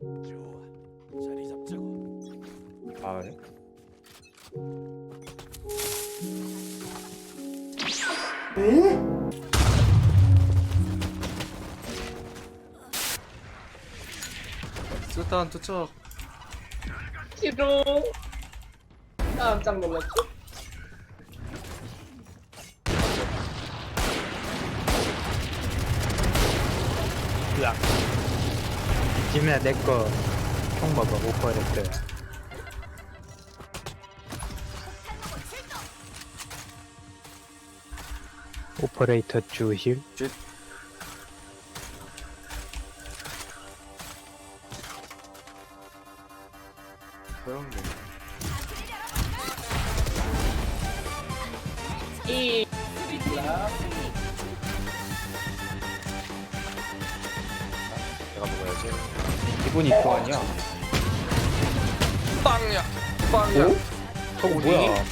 좋아. 자리 잡자고. 아 그래? 수탄 투척 싫어. 깜짝 놀랐지? 으악 지민아 내거 총 먹어 오퍼레트 오퍼레이터 주힐 그런 게 이. 내가 먹어야지. 기분 입고 아니야? 빵야 빵야. 오? 저거 뭐야?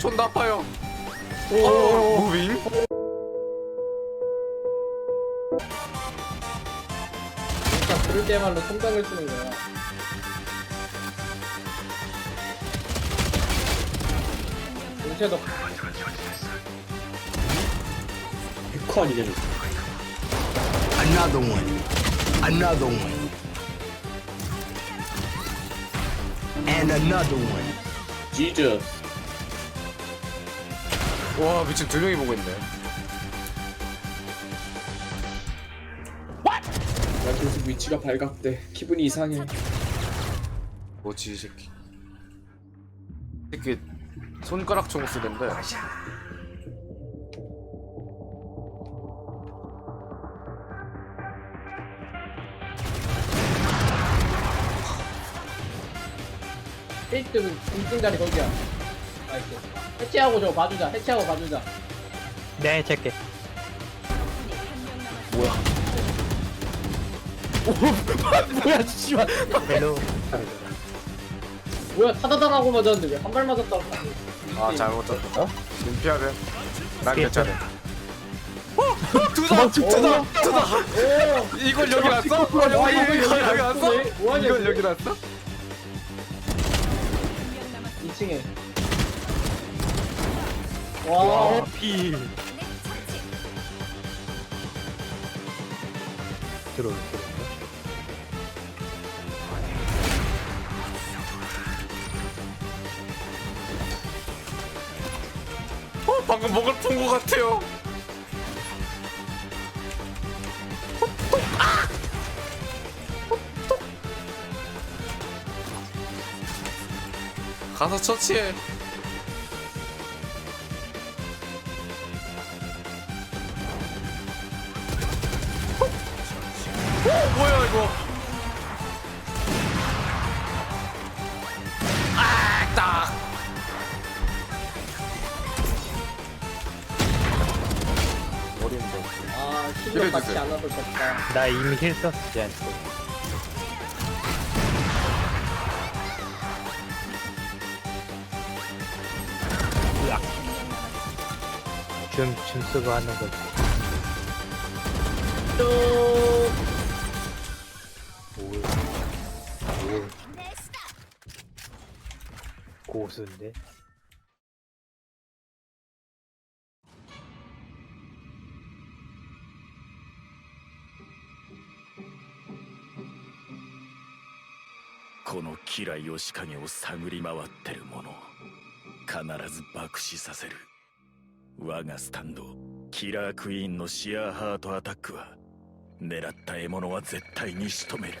존나 아파요. 오. 무빙? 진짜 그럴 때말로 통장을 쓰는 거야. 용채도 Another one. Another one. And another one. 지저. 와 미친 두 명이 보고 있네 야 계속 위치가 발각돼. 기분이 이상해. 뭐지 이 새끼 이 새끼 손가락 총 쓰던데 일등 1등 자리 거기야. 나이스. 해체하고 저거 봐주자. 해체하고 봐주자. 네 제게 뭐야 씨발. 헬로 뭐야 타다다라고 맞았는데 왜 한 발 맞았다고. 아 잘못 쳤다 어? 민피아는 난. 괜찮아 어? 두다 두다 두다 오. 이걸 여기 놨어? 어, 와, 여기 여기 놨어? 뭐하냐, 이걸. 여기 놨어? 2층에. 와. 피 들어올 들어올 어 방금 뭔가를 본것 같아요 가서 처치해 어, 뭐야 이거 아, 딱. 아. 실력 않아도. 나 이미 힐 썼어 쟤한 춤, 춤 쓰고 하는 거지 뭘, 뭘 고수인데? 그 このキラヨシカゲを探り回ってる者必ず爆死させる 我がスタンドキラークイーンのシアーハートアタックは狙った獲物は絶対に仕留める。